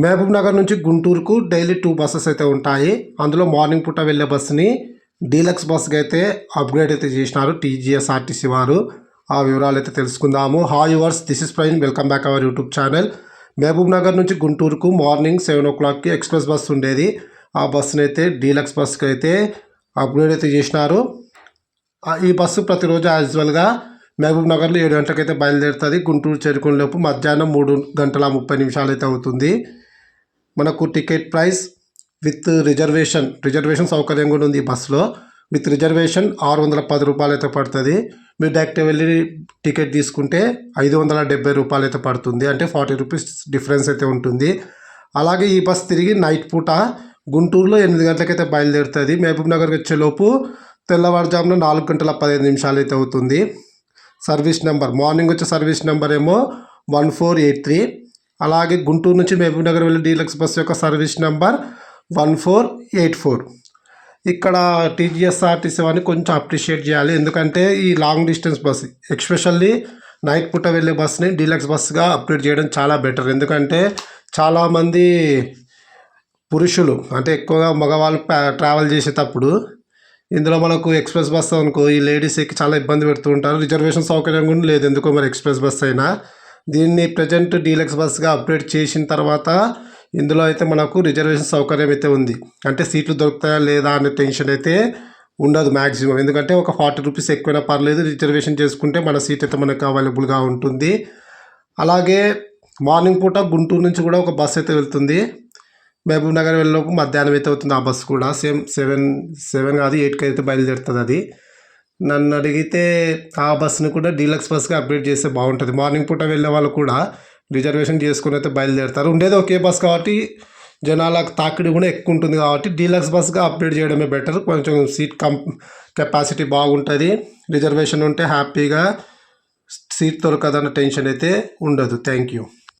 మహబూబ్ నగర్ నుంచి గుంటూరుకు daily two buses అయితే ఉంటాయి. అందులో మార్నింగ్ పూట వెళ్ళే బస్సుని డీలక్స్ బస్కి అయితే అప్గ్రేడ్ అయితే చేసినారు టీజీఎస్ఆర్టీసీ వారు. ఆ వివరాలు అయితే తెలుసుకుందాము. Hi yours this is ప్రైన్ welcome back our YouTube channel Mahabub Nagar నుంచి గుంటూరుకు మార్నింగ్ సెవెన్ ఓ క్లాక్కి ఎక్స్ప్రెస్ బస్సు ఉండేది. ఆ బస్సుని అయితే డీలక్స్ బస్కి అయితే అప్గ్రేడ్ అయితే చేసినారు. ఈ బస్సు ప్రతిరోజు యాజువల్గా మహబూబ్ నగర్లో ఏడు గంటలకైతే బయలుదేరుతుంది. గుంటూరు చేరుకునేలోపు మధ్యాహ్నం మూడు గంటల ముప్పై నిమిషాలు అయితే అవుతుంది. మనకు ticket price with reservation reservation సౌకర్యం కూడా ఉంది బస్సులో. విత్ రిజర్వేషన్ ఆరు వందల పది రూపాయలు అయితే పడుతుంది. మీరు డైరెక్ట్ వెళ్ళి టికెట్ తీసుకుంటే ఐదు వందల డెబ్బై రూపాయలు అయితే పడుతుంది. అంటే ఫార్టీ రూపీస్ డిఫరెన్స్ అయితే ఉంటుంది. అలాగే ఈ బస్ తిరిగి నైట్ పూట గుంటూరులో ఎనిమిది గంటలకైతే బయలుదేరుతుంది. మహబూబ్ నగర్కి వచ్చేలోపు తెల్లవారుజామున నాలుగు గంటల పదిహేను నిమిషాలు అయితే అవుతుంది. సర్వీస్ నెంబర్ మార్నింగ్ వచ్చే సర్వీస్ నెంబర్ ఏమో వన్ ఫోర్ ఎయిట్ త్రీ. అలాగే గుంటూరు నుంచి మహబూబ్ నగర్ వెళ్ళే డీలక్స్ బస్సు యొక్క service number one four eight four. ఇక్కడ టీజీఎస్ఆర్టీసీ వారిని కొంచెం అప్రిషియేట్ చేయాలి. ఎందుకంటే ఈ long distance bus especially night పూట వెళ్ళే బస్ని డీలక్స్ బస్గా అప్గ్రేడ్ చేయడం చాలా బెటర్. ఎందుకంటే చాలామంది పురుషులు అంటే ఎక్కువగా మగవాళ్ళు ట్రావెల్ చేసేటప్పుడు ఇందులో మనకు ఎక్స్ప్రెస్ బస్ అనుకో ఈ లేడీస్ ఎక్కి చాలా ఇబ్బంది పెడుతూ ఉంటారు. రిజర్వేషన్ సౌకర్యం కూడా లేదు. ఎందుకో మరి ఎక్స్ప్రెస్ బస్ అయినా దీన్ని ప్రజెంట్ డీలక్స్ బస్గా అప్గ్రేడ్ చేసిన తర్వాత ఇందులో అయితే మనకు రిజర్వేషన్ సౌకర్యం అయితే ఉంది. అంటే సీట్లు దొరుకుతాయా లేదా అనే టెన్షన్ అయితే ఉండదు మ్యాక్సిమం ఎందుకంటే ఒక ఫార్టీ రూపీస్ ఎక్కువైనా పర్లేదు రిజర్వేషన్ చేసుకుంటే మన సీట్ అయితే మనకు అవైలబుల్గా ఉంటుంది. అలాగే మార్నింగ్ పూట గుంటూరు నుంచి కూడా ఒక బస్ అయితే వెళ్తుంది. మహబూబ్ నగర్ వెళ్ళలోపు మధ్యాహ్నం అయితే అవుతుంది ఆ బస్సు కూడా. సేమ్ సెవెన్ సెవెన్ కాదు ఎయిట్కి అయితే బయలుదేరుతుంది అది. నన్ను అడిగితే ఆ బస్సుని కూడా డీలక్స్ బస్గా అప్డేట్ చేస్తే బాగుంటుంది. మార్నింగ్ పూట వెళ్ళే వాళ్ళు కూడా రిజర్వేషన్ చేసుకుని అయితే బయలుదేరుతారు. ఉండేది ఒకే బస్ కాబట్టి జనాలకు తాకిడి కూడా ఎక్కువ ఉంటుంది కాబట్టి డీలక్స్ బస్గా అప్డేట్ చేయడమే బెటర్. కొంచెం సీట్ కం కెపాసిటీ బాగుంటుంది. రిజర్వేషన్ ఉంటే హ్యాపీగా సీట్ దొరకదన్న టెన్షన్ అయితే ఉండదు. Thank you.